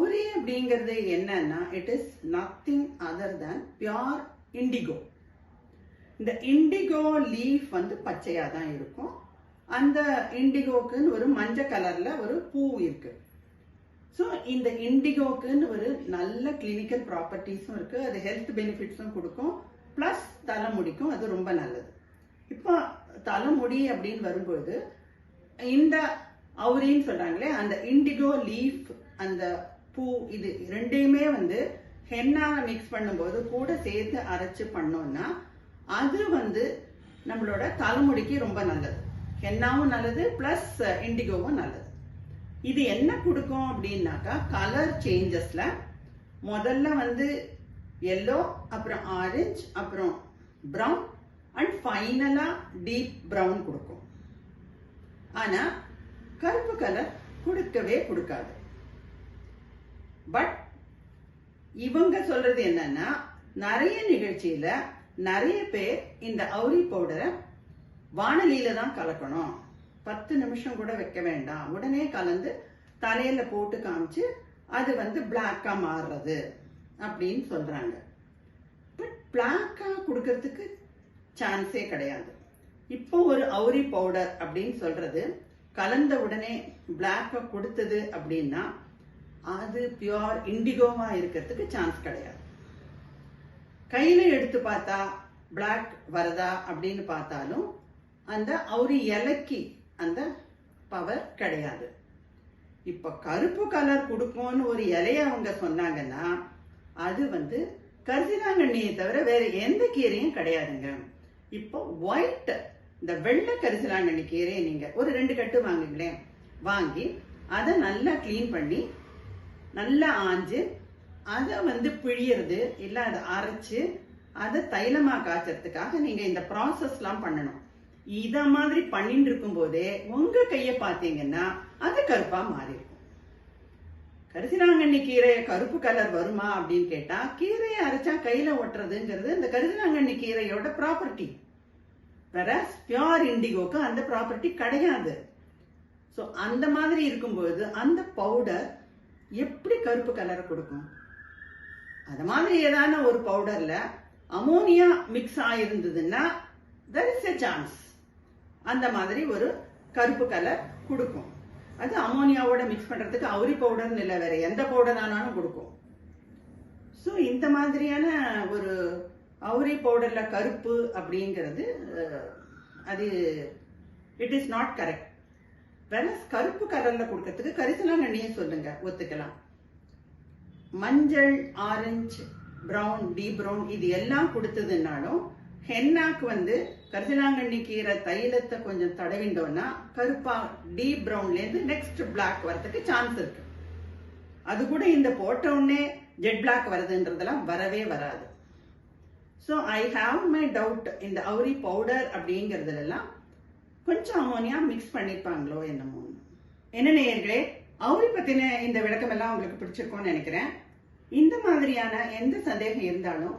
கௌரி அப்படிங்கிறது என்னன்னா it is nothing other than pure indigo இந்த இண்டிகோ லீஃப் வந்து பச்சையா தான் இருக்கும். அந்த இண்டிகோக்குன்னு ஒரு மஞ்சள் கலர்ல ஒரு பூ இருக்கு. ஸோ இந்த இண்டிகோக்குன்னு ஒரு நல்ல கிளினிக்கல் ப்ராப்பர்ட்டிஸும் இருக்கு. அது ஹெல்த் பெனிஃபிட்ஸும் கொடுக்கும். ப்ளஸ் தலைமுடிக்கும். அது ரொம்ப நல்லது. இப்போ தலைமுடி அப்படின்னு வரும்போது இந்த அவுரின்னு சொல்றாங்களே அந்த இண்டிகோ லீஃப் அந்த பூ இது ரெண்டையுமே வந்து ஹென்னா மிக்ஸ் பண்ணும்போது கூட சேர்த்து அரைச்சு பண்ணோம்னா அது வந்து நம்மளோட தலைமுடிக்கு ரொம்ப நல்லது. ஹென்னாவும் நல்லது ப்ளஸ் இண்டிகோவும் uh, நல்லது. இது என்ன கொடுக்கும் அப்படின்னாக்கா கலர் சேஞ்சஸ்ல முதல்ல வந்து எல்லோ அப்புறம் ஆரஞ்சு அப்புறம் ப்ரௌன் அண்ட் ஃபைனலா டீப் ப்ரௌன் கொடுக்கும். ஆனா கருப்பு கலர் கொடுக்கவே கொடுக்காது. பட் இவங்க சொல்றது என்னன்னா நிறைய நிகழ்ச்சியில நிறைய பேர் இந்த அவுரி பவுடரை வானலியில தான் கலக்கணும். பத்து நிமிஷம் கூட வைக்க வேண்டாம். உடனே கலந்து தலையில போட்டு காமிச்சு அது வந்து பிளாக்கா மாறுறது அப்படின்னு சொல்றாங்க. பட் பிளாக்கா கொடுக்கறதுக்கு சான்ஸே கிடையாது. இப்போ ஒரு அவுரி பவுடர் அப்படின்னு சொல்றது கலந்த உடனே பிளாக்கா கொடுத்தது அப்படின்னா அது பியோர் இண்டிகோவா இருக்கிறதுக்கு சான்ஸ் கிடையாது. கையில எடுத்து பார்த்தா பிளாக் வரதா அப்படின்னு பார்த்தாலும் அந்த அவுரி இலைக்கு அந்த பவர் கிடையாது. இப்ப கருப்பு கலர் கொடுக்கும்னு ஒரு இலைய அவங்க சொன்னாங்கன்னா அது வந்து கரிசலாங்கண்ணியை தவிர வேற எந்த கீரையும் கிடையாதுங்க. இப்போ ஒயிட் இந்த வெள்ளை கரிசலாங்கண்ணி கீரையை நீங்க ஒரு ரெண்டு கட்டு வாங்குங்களேன். வாங்கி அதை நல்லா க்ளீன் பண்ணி நல்லா ஆஞ்சு அதை வந்து பிழியறது இல்லை அதை அரைச்சு அதை தைலமாக காய்ச்சறதுக்காக நீங்கள் இந்த ப்ராசஸ்லாம் பண்ணணும். இதை மாதிரி பண்ணிட்டு இருக்கும் போதே உங்க கையை பார்த்தீங்கன்னா அது கருப்பா மாறிடும் இருக்கும் கீரையை கருப்பு கலர் வருமா அப்படின்னு கேட்டா கீரையை அரைச்சா கையில ஒட்டுறதுங்கிறது இந்த கரிசலாங்கண்ணி கீரையோட ப்ராப்பர்ட்டி வேற பியோர் இண்டிகோக்கு அந்த ப்ராப்பர்ட்டி கிடையாது. ஸோ அந்த மாதிரி இருக்கும்போது அந்த பவுடர் எப்படி கருப்பு கலரை கொடுக்கும்? அது மாதிரி ஏதான ஒரு பவுடரில் அமோனியா மிக்ஸ் ஆயிருந்ததுன்னா தெர் இஸ் எ சான்ஸ் அந்த மாதிரி ஒரு கருப்பு கலர் கொடுக்கும். அது அமோனியாவோட மிக்ஸ் பண்ணுறதுக்கு அவுரி பவுடர்னு இல்லை வேற எந்த பவுடர் ஆனாலும் கொடுக்கும். ஸோ இந்த மாதிரியான ஒரு அவுரி பவுடரில் கருப்பு அப்படிங்கிறது அது இட் இஸ் நாட் கரெக்ட் வேற கருப்பு கலர்ல கொடுக்கறதுக்கு கரிசலாங்கண்ணியே சொல்லுங்க ஒத்துக்கலாம். மஞ்சள் ஆரஞ்சு ப்ரௌன் டீ ப்ரௌன் இது எல்லாம் கொடுத்ததுனாலும் ஹென்னாக்கு வந்து கரிசலாங்கண்ணி கீரை தைலத்தை கொஞ்சம் தடவிண்டோம்னா கருப்பா டீப் ப்ரௌன்லேருந்து நெக்ஸ்ட் பிளாக் வரதுக்கு சான்ஸ் இருக்கு. அது கூட இந்த போட்ட உடனே ஜெட் பிளாக் வருதுன்றதெல்லாம் வரவே வராது. So I have my doubt இந்த அவுரி பவுடர் அப்படிங்கிறதுலாம் கொஞ்சம் அமோனியா மிக்ஸ் பண்ணிருப்பாங்களோ என்னமோ. என்ன நேயர்களே அவரை பத்தின இந்த விளக்கம் எல்லாம் உங்களுக்கு பிடிச்சிருக்கோன்னு நினைக்கிறேன். இந்த மாதிரியான எந்த சந்தேகம் இருந்தாலும்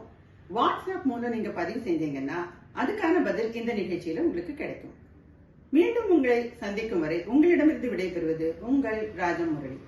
வாட்ஸ்அப் மூலம் நீங்க பதிவு செஞ்சீங்கன்னா அதுக்கான பதில் இந்த நிகழ்ச்சியில உங்களுக்கு கிடைக்கும். மீண்டும் உங்களை சந்திக்கும் வரை உங்களிடமிருந்து விடைபெறுவது உங்கள் ராஜமுரளி.